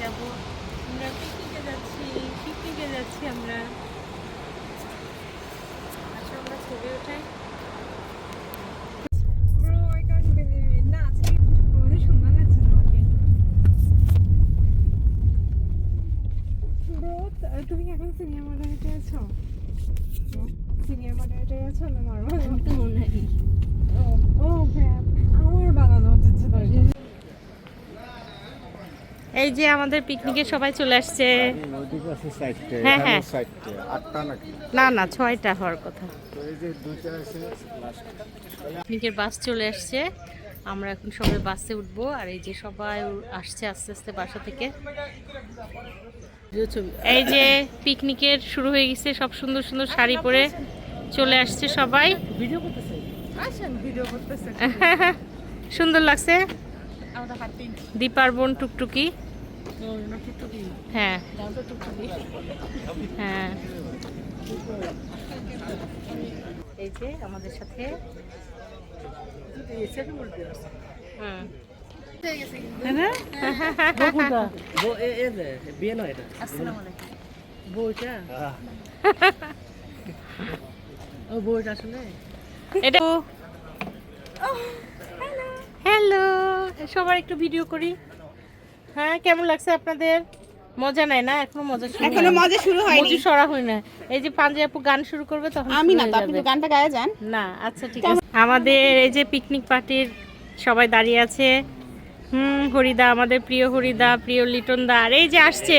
যাব। আমরা পিকনিকে যাচ্ছি পিকনিকে যাচ্ছি আমরা। আসলে আমরা ছবি ওঠাই। তুমি এখন সিনিয়র মডারেটে আছো? সিনিয়র মডারেটে আছো না নর্মাল মনে ও এই যে আমাদের পিকনিকে সবাই চলে আসছে। হ্যাঁ, হ্যাঁ। না না ছয়টা হওয়ার কথা। পিকনিকের বাস চলে আসছে। আমরা এখন সবাই বাসে উঠবো আর এই যে সবাই আসছে আস্তে আস্তে বাসা থেকে। এই যে পিকনিকের শুরু হয়ে গেছে সব সুন্দর সুন্দর শাড়ি পরে চলে আসছে সবাই। সুন্দর লাগছে? দীপার বোন টুকটুকি। হ্যাঁ। হ্যাঁ। এই যে আমাদের সাথে হুম। বিয়ে নয় এটা? বউটা? ও বউটা আসলে? এটা হ্যালো সবার একটু ভিডিও করি। হ্যাঁ কেমন লাগছে আপনাদের? মজা নাই না? এখনও মজা শুরু এখনও মজা শুরু হয়নি। মজু সরা হয় না। এই যে পাঞ্জাবি আপু গান শুরু করবে তখন আমি না আপনি তো গানটা গায়ে যান। না আচ্ছা ঠিক আছে। আমাদের এই যে পিকনিক পার্টির সবাই দাঁড়িয়ে আছে। হুম হরিদা আমাদের প্রিয় হরিদা প্রিয় লিটন দা। আর এই যে আসছে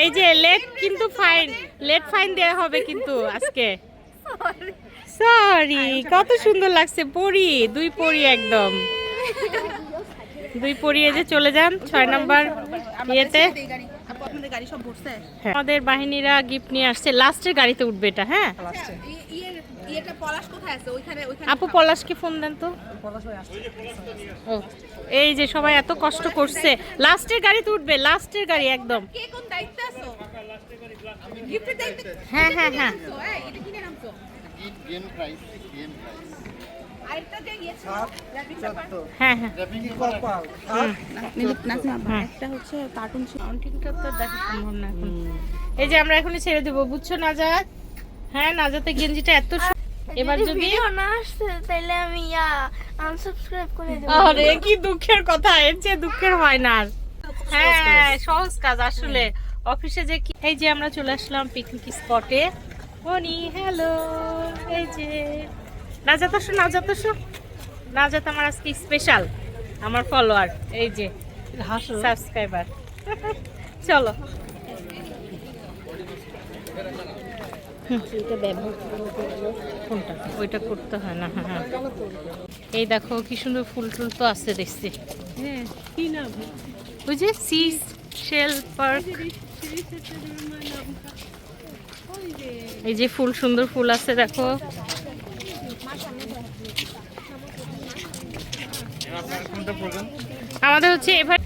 এই যে লেট কিন্তু ফাইন লেট ফাইন দেওয়া হবে কিন্তু আজকে। সরি কত সুন্দর লাগছে পরি দুই পরি একদম। দুই এই যে চলে যান, ছয় নাম্বার ইয়েতে। হ্যাঁ। আমাদের বাহিনীরা গিফট নিয়ে আসছে। লাস্টের গাড়িতে উঠবে এটা হ্যাঁ? আপু পলাশকে ফোন দেন তো? ও, এই যে সবাই এত কষ্ট করছে। লাস্টের গাড়িতে উঠবে, লাস্টের গাড়ি একদম। হ্যাঁ হ্যাঁ হ্যাঁ। যে ইয়ে হ্যাঁ হ্যাঁ। হ্যাঁ। একটা হচ্ছে কার্টুন কাউন্টিংটা তো দেখা সম্ভব না এখন। এই যে আমরা এখনই ছেড়ে দেবো বুঝছ নাজাত? হ্যাঁ নাজাতে গেঞ্জিটা এত এবার যদি ভিডিও না আসছে তাহলে আমি আনসাবস্ক্রাইব করে দেব। আরে কি দুঃখের কথা এর চেয়ে দুঃখের হয় না আর। হ্যাঁ সহজ কাজ আসলে। অফিসে যে কি এই যে আমরা চলে আসলাম পিকনিক স্পটে মনি হ্যালো এই যে নাজাত আসো নাজাত আসো নাজাত আমার আজকে স্পেশাল আমার ফলোয়ার এই যে সাবস্ক্রাইবার চলো কোনটা ওইটা করতে হয় না হ্যাঁ হ্যাঁ এই দেখো কি সুন্দর ফুল টুল তো আছে দেখছি হ্যাঁ কি নাম ওই যে সি শেল পার্ক এই যে ফুল সুন্দর ফুল আছে দেখো আমাদের হচ্ছে এবার